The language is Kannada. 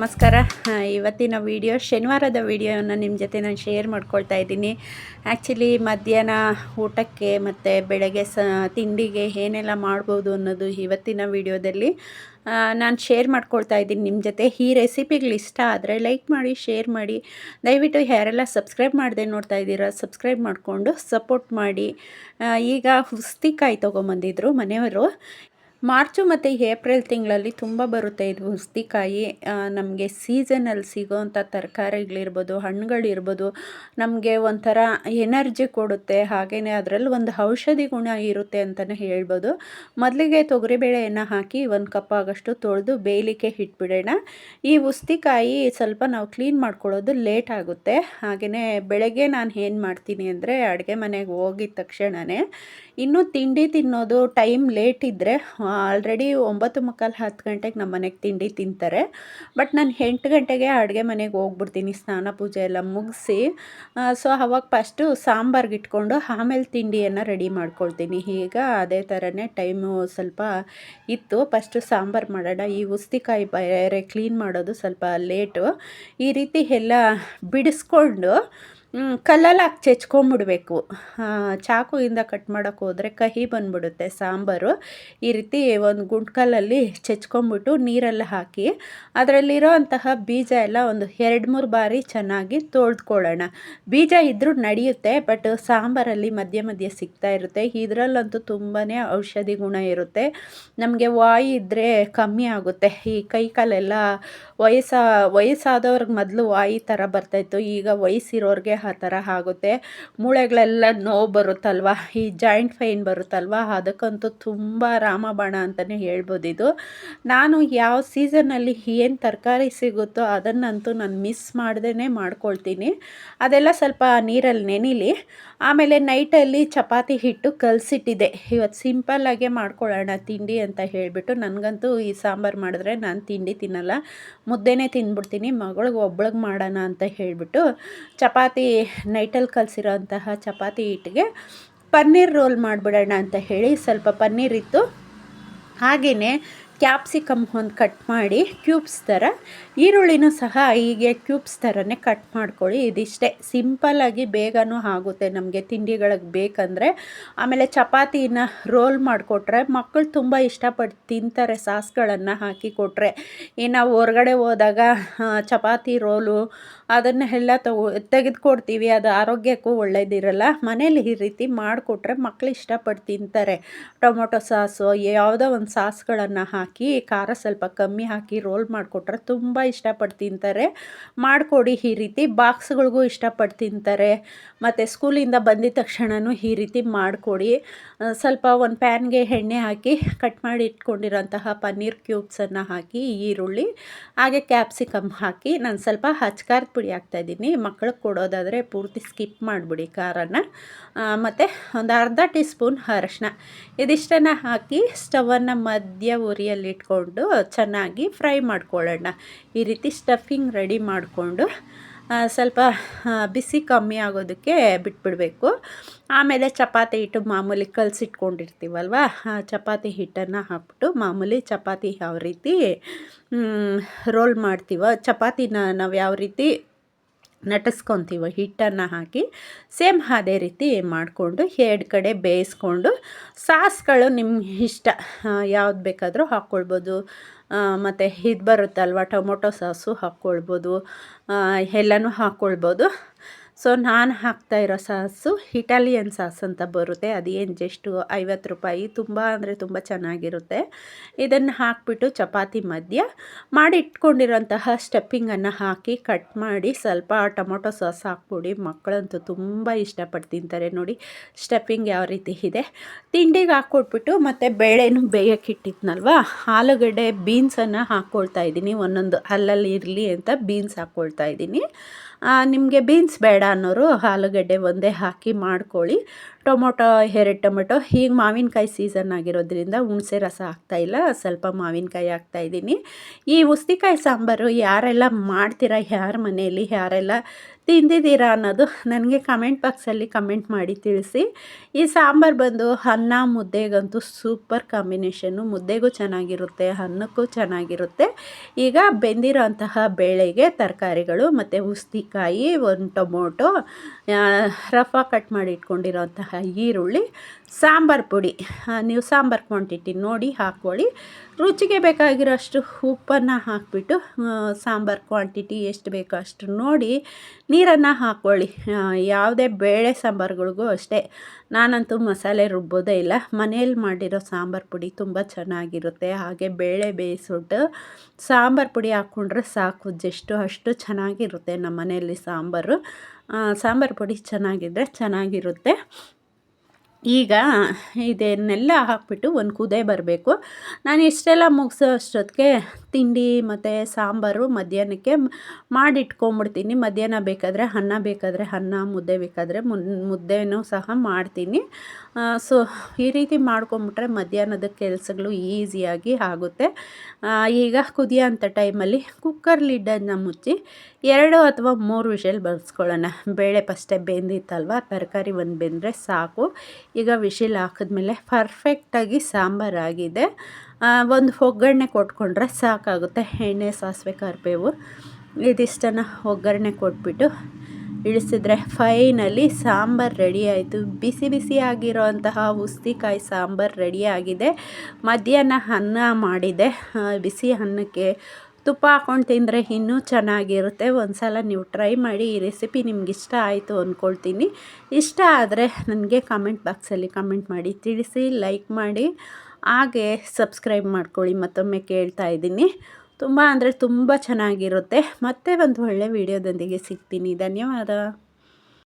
ನಮಸ್ಕಾರ. ಇವತ್ತಿನ ವಿಡಿಯೋ ಶನಿವಾರದ ವಿಡಿಯೋನ ನಿಮ್ಮ ಜೊತೆ ನಾನು ಶೇರ್ ಮಾಡ್ಕೊಳ್ತಾ ಇದ್ದೀನಿ. ಆ್ಯಕ್ಚುಲಿ ಮಧ್ಯಾಹ್ನ ಊಟಕ್ಕೆ ಮತ್ತು ಬೆಳಗ್ಗೆ ಸ, ತಿಂಡಿಗೆ ಏನೆಲ್ಲ ಮಾಡ್ಬೋದು ಅನ್ನೋದು ಇವತ್ತಿನ ವಿಡಿಯೋದಲ್ಲಿ ನಾನು ಶೇರ್ ಮಾಡ್ಕೊಳ್ತಾ ಇದ್ದೀನಿ ನಿಮ್ಮ ಜೊತೆ. ಈ ರೆಸಿಪಿಗಳು ಇಷ್ಟ ಆದರೆ ಲೈಕ್ ಮಾಡಿ ಶೇರ್ ಮಾಡಿ. ದಯವಿಟ್ಟು ಯಾರೆಲ್ಲ ಸಬ್ಸ್ಕ್ರೈಬ್ ಮಾಡದೆ ನೋಡ್ತಾ ಇದ್ದೀರಾ ಸಬ್ಸ್ಕ್ರೈಬ್ ಮಾಡಿಕೊಂಡು ಸಪೋರ್ಟ್ ಮಾಡಿ. ಈಗ ಹುಸ್ತಿಕಾಯಿ ತೊಗೊಂಬಂದಿದ್ರು ಮನೆಯವರು. ಮಾರ್ಚು ಮತ್ತು ಏಪ್ರಿಲ್ ತಿಂಗಳಲ್ಲಿ ತುಂಬ ಬರುತ್ತೆ ಇದು ಹುಸ್ತಿಕಾಯಿ ನಮಗೆ ಸೀಸನಲ್ಲಿ ಸಿಗೋವಂಥ ತರಕಾರಿಗಳಿರ್ಬೋದು, ಹಣ್ಣುಗಳಿರ್ಬೋದು, ನಮಗೆ ಒಂಥರ ಎನರ್ಜಿ ಕೊಡುತ್ತೆ. ಹಾಗೆಯೇ ಅದರಲ್ಲಿ ಒಂದು ಔಷಧಿ ಗುಣ ಇರುತ್ತೆ ಅಂತಲೇ ಹೇಳ್ಬೋದು. ಮೊದಲಿಗೆ ತೊಗರಿಬೇಳೆಯನ್ನು ಹಾಕಿ ಒಂದು ಕಪ್ ಆಗಷ್ಟು ತೊಳೆದು ಬೇಯಲಿಕ್ಕೆ ಇಟ್ಬಿಡೋಣ. ಈ ಉಸ್ತಿಕಾಯಿ ಸ್ವಲ್ಪ ನಾವು ಕ್ಲೀನ್ ಮಾಡ್ಕೊಳ್ಳೋದು ಲೇಟ್ ಆಗುತ್ತೆ. ಹಾಗೆಯೇ ಬೆಳಗ್ಗೆ ನಾನು ಏನು ಮಾಡ್ತೀನಿ ಅಂದರೆ ಅಡುಗೆ ಮನೆಗೆ ಹೋಗಿದ ತಕ್ಷಣವೇ ಇನ್ನೂ ತಿಂಡಿ ತಿನ್ನೋದು ಟೈಮ್ ಲೇಟ್ ಇದ್ದರೆ ಆಲ್ರೆಡಿ ಒಂಬತ್ತು ಮುಕ್ಕಾಲು ಹತ್ತು ಗಂಟೆಗೆ ನಮ್ಮ ಮನೆಗೆ ತಿಂಡಿ ತಿಂತಾರೆ. ಬಟ್ ನಾನು ಎಂಟು ಗಂಟೆಗೆ ಅಡುಗೆ ಮನೆಗೆ ಹೋಗ್ಬಿಡ್ತೀನಿ, ಸ್ನಾನ ಪೂಜೆ ಎಲ್ಲ ಮುಗಿಸಿ. ಸೊ ಅವಾಗ ಫಸ್ಟು ಸಾಂಬಾರ್ಗೆ ಇಟ್ಕೊಂಡು ಆಮೇಲೆ ತಿಂಡಿಯನ್ನು ರೆಡಿ ಮಾಡ್ಕೊಳ್ತೀನಿ. ಈಗ ಅದೇ ಥರನೇ ಟೈಮು ಸ್ವಲ್ಪ ಇತ್ತು. ಫಸ್ಟು ಸಾಂಬಾರು ಮಾಡೋಣ. ಈ ಉಸ್ತಿಕಾಯಿ ಬೇರೆ ಕ್ಲೀನ್ ಮಾಡೋದು ಸ್ವಲ್ಪ ಲೇಟು. ಈ ರೀತಿ ಎಲ್ಲ ಬಿಡಿಸ್ಕೊಂಡು ಕಲ್ಲಲ್ಲಿ ಹಾಕಿ ಚೆಚ್ಕೊಂಬಿಡ್ಬೇಕು. ಚಾಕುಯಿಂದ ಕಟ್ ಮಾಡೋಕ್ಕೆ ಹೋದರೆ ಕಹಿ ಬಂದ್ಬಿಡುತ್ತೆ, ಸಾಂಬಾರು. ಈ ರೀತಿ ಒಂದು ಗುಂಡ್ಕಲ್ಲಲ್ಲಿ ಚೆಚ್ಕೊಂಬಿಟ್ಟು ನೀರಲ್ಲಿ ಹಾಕಿ ಅದರಲ್ಲಿರೋ ಅಂತಹ ಬೀಜ ಎಲ್ಲ ಒಂದು ಎರಡು ಮೂರು ಬಾರಿ ಚೆನ್ನಾಗಿ ತೊಳೆದ್ಕೊಳ್ಳೋಣ. ಬೀಜ ಇದ್ದರೂ ನಡೆಯುತ್ತೆ, ಬಟ್ ಸಾಂಬಾರಲ್ಲಿ ಮಧ್ಯೆ ಮಧ್ಯೆ ಸಿಗ್ತಾ ಇರುತ್ತೆ. ಇದರಲ್ಲಂತೂ ತುಂಬಾ ಔಷಧಿ ಗುಣ ಇರುತ್ತೆ. ನಮಗೆ ವಾಯು ಇದ್ದರೆ ಕಮ್ಮಿ ಆಗುತ್ತೆ. ಈ ಕೈ ಕಾಲೆಲ್ಲ ವಯಸ್ಸ, ವಯಸ್ಸಾದವ್ರಿಗೆ ಮೊದಲು ವಾಯಿ ಥರ ಬರ್ತಾಯಿತ್ತು ಈಗ ವಯಸ್ಸಿರೋರಿಗೆ ಆ ಥರ ಆಗುತ್ತೆ. ಮೂಳೆಗಳೆಲ್ಲ ನೋವು ಬರುತ್ತಲ್ವ? ಈ ಜಾಯಿಂಟ್ ಫೈನ್ ಬರುತ್ತಲ್ವ? ಅದಕ್ಕಂತೂ ತುಂಬ ರಾಮಬಾಣ ಅಂತಲೇ ಹೇಳ್ಬೋದು ಇದು. ನಾನು ಯಾವ ಸೀಸನ್ನಲ್ಲಿ ಏನು ತರಕಾರಿ ಸಿಗುತ್ತೋ ಅದನ್ನಂತೂ ನಾನು ಮಿಸ್ ಮಾಡ್ದೇ ಮಾಡ್ಕೊಳ್ತೀನಿ. ಅದೆಲ್ಲ ಸ್ವಲ್ಪ ನೀರಲ್ಲಿ ನೆನಿಲಿ. ಆಮೇಲೆ ನೈಟಲ್ಲಿ ಚಪಾತಿ ಹಿಟ್ಟು ಕಲಸಿಟ್ಟಿದೆ. ಇವತ್ತು ಸಿಂಪಲ್ಲಾಗೆ ಮಾಡ್ಕೊಳ್ಳೋಣ ತಿಂಡಿ ಅಂತ ಹೇಳಿಬಿಟ್ಟು ನನಗಂತೂ ಈ ಸಾಂಬಾರು ಮಾಡಿದ್ರೆ ನಾನು ತಿಂಡಿ ತಿನ್ನಲ್ಲ. ಮುದ್ದೆನೇ ತಿಂದ್ಬಿಡ್ತೀನಿ ಮಗಳಿಗೆ ಒಬ್ಳಿಗೆ ಮಾಡೋಣ ಅಂತ ಹೇಳಿಬಿಟ್ಟು ಚಪಾತಿ ನೈಟಲ್ಲಿ ಕಲಸಿರೋ ಅಂತಹ ಚಪಾತಿ ಹಿಟ್ಟಿಗೆ ಪನ್ನೀರ್ ರೋಲ್ ಮಾಡಿಬಿಡೋಣ ಅಂತ ಹೇಳಿ ಸ್ವಲ್ಪ ಪನ್ನೀರ್ ಇತ್ತು. ಹಾಗೆಯೇ ಕ್ಯಾಪ್ಸಿಕಮ್ ಒಂದು ಕಟ್ ಮಾಡಿ ಕ್ಯೂಬ್ಸ್ ಥರ, ಈರುಳ್ಳಿನೂ ಸಹ ಹೀಗೆ ಕ್ಯೂಬ್ಸ್ ಥರನೇ ಕಟ್ ಮಾಡ್ಕೊಳ್ಳಿ. ಇದಿಷ್ಟೇ ಸಿಂಪಲ್ಲಾಗಿ ಬೇಗನೂ ಆಗುತ್ತೆ ನಮಗೆ ತಿಂಡಿಗಳಿಗೆ ಬೇಕಂದರೆ. ಆಮೇಲೆ ಚಪಾತಿನ ರೋಲ್ ಮಾಡಿಕೊಟ್ರೆ ಮಕ್ಕಳು ತುಂಬ ಇಷ್ಟಪಟ್ಟು ತಿಂತಾರೆ ಸಾಸ್ಗಳನ್ನು ಹಾಕಿ ಕೊಟ್ಟರೆ ಇನ್ನು ಹೊರಗಡೆ ಹೋದಾಗ ಚಪಾತಿ ರೋಲು ಅದನ್ನೆಲ್ಲ ತಗೋ, ತೆಗೆದುಕೊಡ್ತೀವಿ. ಅದು ಆರೋಗ್ಯಕ್ಕೂ ಒಳ್ಳೇದಿರಲ್ಲ. ಮನೇಲಿ ಈ ರೀತಿ ಮಾಡಿಕೊಟ್ರೆ ಮಕ್ಕಳು ಇಷ್ಟಪಟ್ಟು ತಿಂತಾರೆ. ಟೊಮೊಟೊ ಸಾಸು, ಯಾವುದೋ ಒಂದು ಸಾಸ್ಗಳನ್ನು ಹಾಕಿ, ಖಾರ ಸ್ವಲ್ಪ ಕಮ್ಮಿ ಹಾಕಿ ರೋಲ್ ಮಾಡಿಕೊಟ್ರೆ ತುಂಬ ಇಷ್ಟಪಟ್ಟು ತಿಂತಾರೆ. ಮಾಡಿಕೊಡಿ ಈ ರೀತಿ. ಬಾಕ್ಸ್ಗಳಿಗೂ ಇಷ್ಟಪಟ್ಟು ತಿಂತಾರೆ. ಮತ್ತು ಸ್ಕೂಲಿಂದ ಬಂದಿದ ತಕ್ಷಣವೂ ಈ ರೀತಿ ಮಾಡಿಕೊಡಿ. ಸ್ವಲ್ಪ ಒಂದು ಪ್ಯಾನ್ಗೆ ಎಣ್ಣೆ ಹಾಕಿ ಕಟ್ ಮಾಡಿ ಇಟ್ಕೊಂಡಿರೋಂತಹ ಪನ್ನೀರ್ ಕ್ಯೂಬ್ಸನ್ನು ಹಾಕಿ, ಈರುಳ್ಳಿ, ಹಾಗೆ ಕ್ಯಾಪ್ಸಿಕಮ್ ಹಾಕಿ, ನಾನು ಸ್ವಲ್ಪ ಹಚ್ಕಾರದ ಪುಡಿ ಹಾಕ್ತಾಯಿದ್ದೀನಿ ಮಕ್ಕಳಿಗೆ ಕೊಡೋದಾದರೆ ಪೂರ್ತಿ ಸ್ಕಿಪ್ ಮಾಡಿಬಿಡಿ ಖಾರನ. ಮತ್ತು ಒಂದು ಅರ್ಧ ಟೀ ಸ್ಪೂನ್ ಅರಶಿನ. ಇದಿಷ್ಟನ್ನು ಹಾಕಿ ಸ್ಟವನ್ನು ಮಧ್ಯ ಉರಿಯಲ್ಲಿಟ್ಕೊಂಡು ಚೆನ್ನಾಗಿ ಫ್ರೈ ಮಾಡ್ಕೊಳ್ಳೋಣ. ಈ ರೀತಿ ಸ್ಟಫಿಂಗ್ ರೆಡಿ ಮಾಡಿಕೊಂಡು ಸ್ವಲ್ಪ ಬಿಸಿ ಕಮ್ಮಿ ಆಗೋದಕ್ಕೆ ಬಿಟ್ಬಿಡಬೇಕು. ಆಮೇಲೆ ಚಪಾತಿ ಹಿಟ್ಟು ಮಾಮೂಲಿ ಕಲಸಿಟ್ಕೊಂಡಿರ್ತೀವಲ್ವ ಚಪಾತಿ ಹಿಟ್ಟನ್ನು ಹಾಕ್ಬಿಟ್ಟು ಮಾಮೂಲಿ ಚಪಾತಿ ಯಾವ ರೀತಿ ರೋಲ್ ಮಾಡ್ತೀವೋ, ಚಪಾತಿನ ನಾವು ಯಾವ ರೀತಿ ನಟಿಸ್ಕೊತೀವೋ ಹಿಟ್ಟನ್ನು ಹಾಕಿ, ಸೇಮ್ ಅದೇ ರೀತಿ ಮಾಡಿಕೊಂಡು, ಎರಡು ಕಡೆ ಬೇಯಿಸ್ಕೊಂಡು, ಸಾಸ್ಗಳು ನಿಮ್ಮ ಇಷ್ಟ. ಯಾವ್ದು ಬೇಕಾದರೂ ಹಾಕ್ಕೊಳ್ಬೋದು. ಮತ್ತು ಇದು ಬರುತ್ತಲ್ವ, ಟೊಮೊಟೊ ಸಾಸು ಹಾಕ್ಕೊಳ್ಬೋದು. ಎಲ್ಲನೂ ಹಾಕ್ಕೊಳ್ಬೋದು. ಸೊ ನಾನು ಹಾಕ್ತಾ ಇರೋ ಸಾಸು ಇಟಾಲಿಯನ್ ಸಾಸ್ ಅಂತ ಬರುತ್ತೆ. ಅದೇನು ಜಸ್ಟು ಐವತ್ತು ರೂಪಾಯಿ. ತುಂಬ ಅಂದರೆ ತುಂಬ ಚೆನ್ನಾಗಿರುತ್ತೆ. ಇದನ್ನು ಹಾಕ್ಬಿಟ್ಟು ಚಪಾತಿ ಮಧ್ಯ ಮಾಡಿ ಇಟ್ಕೊಂಡಿರೋಂತಹ ಸ್ಟಫಿಂಗನ್ನು ಹಾಕಿ ಕಟ್ ಮಾಡಿ ಸ್ವಲ್ಪ ಟೊಮೊಟೊ ಸಾಸ್ ಹಾಕ್ಬಿಡಿ. ಮಕ್ಕಳಂತೂ ತುಂಬ ಇಷ್ಟಪಟ್ಟು ತಿಂತಾರೆ ನೋಡಿ ಸ್ಟಪ್ಪಿಂಗ್ ಯಾವ ರೀತಿ ಇದೆ. ತಿಂಡಿಗೆ ಹಾಕ್ಕೊಟ್ಬಿಟ್ಟು ಮತ್ತು ಬೇಳೆನೂ ಬೇಯಕ್ಕಿಟ್ಟಿದ್ನಲ್ವ ಆಲೂಗಡ್ಡೆ ಬೀನ್ಸನ್ನು ಹಾಕ್ಕೊಳ್ತಾ ಇದ್ದೀನಿ. ಒಂದೊಂದು ಅಲ್ಲಲ್ಲಿ ಇರಲಿ ಅಂತ ಬೀನ್ಸ್ ಹಾಕ್ಕೊಳ್ತಾ ಇದ್ದೀನಿ. ನಿಮಗೆ ಬೀನ್ಸ್ ಬೇಡ ಅನ್ನೋರು ಆಲೂಗಡ್ಡೆ ಒಂದೇ ಹಾಕಿ ಮಾಡ್ಕೊಳ್ಳಿ. ಟೊಮೊಟೊ, ಎರಡು ಟೊಮೊಟೊ, ಹೀಗೆ ಮಾವಿನಕಾಯಿ ಸೀಸನ್ ಆಗಿರೋದ್ರಿಂದ ಹುಣಸೆ ರಸ ಹಾಕ್ತಾಯಿಲ್ಲ ಸ್ವಲ್ಪ ಮಾವಿನಕಾಯಿ ಹಾಕ್ತಾಯಿದ್ದೀನಿ ಈ ಉಸ್ತಿಕಾಯಿ ಸಾಂಬಾರು ಯಾರೆಲ್ಲ ಮಾಡ್ತೀರಾ, ಯಾರ ಮನೆಯಲ್ಲಿ ಯಾರೆಲ್ಲ ತಿಂದಿದ್ದೀರಾ ಅನ್ನೋದು ನನಗೆ ಕಮೆಂಟ್ ಬಾಕ್ಸಲ್ಲಿ ಕಮೆಂಟ್ ಮಾಡಿ ತಿಳಿಸಿ. ಈ ಸಾಂಬಾರು ಬಂದು ಅನ್ನ ಮುದ್ದೆಗಂತೂ ಸೂಪರ್ ಕಾಂಬಿನೇಷನ್ನು ಮುದ್ದೆಗೂ ಚೆನ್ನಾಗಿರುತ್ತೆ, ಅನ್ನಕ್ಕೂ ಚೆನ್ನಾಗಿರುತ್ತೆ. ಈಗ ಬೆಂದಿರೋ ಅಂತಹ ಬೇಳೆಗೆ ತರಕಾರಿಗಳು ಮತ್ತು ಉಸ್ತಿಕಾಯಿ, ಒಂದು ಟೊಮೊಟೊ ರಫ ಕಟ್ ಮಾಡಿ ಇಟ್ಕೊಂಡಿರೋಂತಹ ಈರುಳ್ಳಿ, ಸಾಂಬಾರು ಪುಡಿ. ನೀವು ಸಾಂಬಾರು ಕ್ವಾಂಟಿಟಿ ನೋಡಿ ಹಾಕ್ಕೊಳ್ಳಿ. ರುಚಿಗೆ ಬೇಕಾಗಿರೋ ಅಷ್ಟು ಉಪ್ಪನ್ನು ಹಾಕಿಬಿಟ್ಟು ಸಾಂಬಾರು ಕ್ವಾಂಟಿಟಿ ಎಷ್ಟು ಬೇಕೋ ಅಷ್ಟು ನೋಡಿ ನೀರನ್ನು ಹಾಕ್ಕೊಳ್ಳಿ ಯಾವುದೇ ಬೇಳೆ ಸಾಂಬಾರುಗಳಿಗೂ ಅಷ್ಟೇ. ನಾನಂತೂ ಮಸಾಲೆ ರುಬ್ಬೋದೇ ಇಲ್ಲ. ಮನೇಲಿ ಮಾಡಿರೋ ಸಾಂಬಾರು ಪುಡಿ ತುಂಬ ಚೆನ್ನಾಗಿರುತ್ತೆ. ಹಾಗೆ ಬೇಳೆ ಬೇಯಿಸ್ಬಿಟ್ಟು ಸಾಂಬಾರು ಪುಡಿ ಹಾಕ್ಕೊಂಡ್ರೆ ಸಾಕು. ಜಷ್ಟು ಅಷ್ಟು ಚೆನ್ನಾಗಿರುತ್ತೆ ನಮ್ಮ ಮನೆಯಲ್ಲಿ ಸಾಂಬಾರು ಸಾಂಬಾರು ಪುಡಿ ಚೆನ್ನಾಗಿದ್ದರೆ ಚೆನ್ನಾಗಿರುತ್ತೆ. ಈಗ ಇದನ್ನೆಲ್ಲ ಹಾಕ್ಬಿಟ್ಟು ಒಂದು ಕುದೆ ಬರಬೇಕು. ನಾನು ಇಷ್ಟೆಲ್ಲ ಮುಗಿಸೋ ಅಷ್ಟೊತ್ತಿಗೆ ತಿಂಡಿ ಮತ್ತು ಸಾಂಬಾರು ಮಧ್ಯಾಹ್ನಕ್ಕೆ ಮಾಡಿಟ್ಕೊಂಬಿಡ್ತೀನಿ. ಮಧ್ಯಾಹ್ನ ಬೇಕಾದರೆ ಅನ್ನ ಬೇಕಾದರೆ ಅನ್ನ, ಮುದ್ದೆ ಬೇಕಾದರೆ ಮುದ್ದೆನೂ ಸಹ ಮಾಡ್ತೀನಿ. ಸೊ ಈ ರೀತಿ ಮಾಡ್ಕೊಂಬಿಟ್ರೆ ಮಧ್ಯಾಹ್ನದ ಕೆಲಸಗಳು ಈಸಿಯಾಗಿ ಆಗುತ್ತೆ. ಈಗ ಕುದಿಯೋ ಅಂಥ ಟೈಮಲ್ಲಿ ಕುಕ್ಕರ್ ಲಿಡ್ಡನ್ನು ಮುಚ್ಚಿ ಎರಡು ಅಥವಾ ಮೂರು ವಿಷಲ್ ಬರ್ಸ್ಕೊಳ್ಳೋಣ ಬೇಳೆ ಫಸ್ಟೇ ಬೆಂದಿತ್ತಲ್ವ? ತರಕಾರಿ ಒಂದು ಬೆಂದರೆ ಸಾಕು. ಈಗ ವಿಷಲ್ ಹಾಕಿದ್ಮೇಲೆ ಪರ್ಫೆಕ್ಟಾಗಿ ಸಾಂಬಾರಾಗಿದೆ ಒಂದು ಒಗ್ಗರಣೆ ಕೊಟ್ಕೊಂಡ್ರೆ ಸಾಕಾಗುತ್ತೆ. ಎಣ್ಣೆ, ಸಾಸಿವೆ, ಕರಿಬೇವು, ಇದಿಷ್ಟನ್ನು ಒಗ್ಗರಣೆ ಕೊಟ್ಬಿಟ್ಟು ಇಳಿಸಿದ್ರೆ ಫೈನಲಿ ಸಾಂಬಾರು ರೆಡಿ ಆಯಿತು. ಬಿಸಿ ಆಗಿರೋ ಅಂತಹ ಉಸ್ತಿಕಾಯಿ ಸಾಂಬಾರು ರೆಡಿ ಆಗಿದೆ. ಮಧ್ಯಾಹ್ನ ಅನ್ನ ಮಾಡಿದೆ. ಬಿಸಿ ಅನ್ನಕ್ಕೆ ತುಪ್ಪ ಹಾಕ್ಕೊಂಡು ತಿಂದರೆ ಇನ್ನೂ ಚೆನ್ನಾಗಿರುತ್ತೆ. ಒಂದು ಸಲ ನೀವು ಟ್ರೈ ಮಾಡಿ, ಈ ರೆಸಿಪಿ ನಿಮ್ಗೆ ಇಷ್ಟ ಆಯಿತು ಅಂದ್ಕೊಳ್ತೀನಿ ಇಷ್ಟ ಆದರೆ ನನಗೆ ಕಮೆಂಟ್ ಬಾಕ್ಸಲ್ಲಿ ಕಮೆಂಟ್ ಮಾಡಿ, ತಿಳಿಸಿ ಲೈಕ್ ಮಾಡಿ, ಹಾಗೆ ಸಬ್ಸ್ಕ್ರೈಬ್ ಮಾಡ್ಕೊಳ್ಳಿ. ಮತ್ತೊಮ್ಮೆ ಕೇಳ್ತಾ ಇದ್ದೀನಿ. ತುಂಬ ಅಂದರೆ ತುಂಬ ಚೆನ್ನಾಗಿರುತ್ತೆ. ಮತ್ತೆ ಒಂದು ಒಳ್ಳೆ ವಿಡಿಯೋದೊಂದಿಗೆ ಸಿಗ್ತೀನಿ. ಧನ್ಯವಾದ.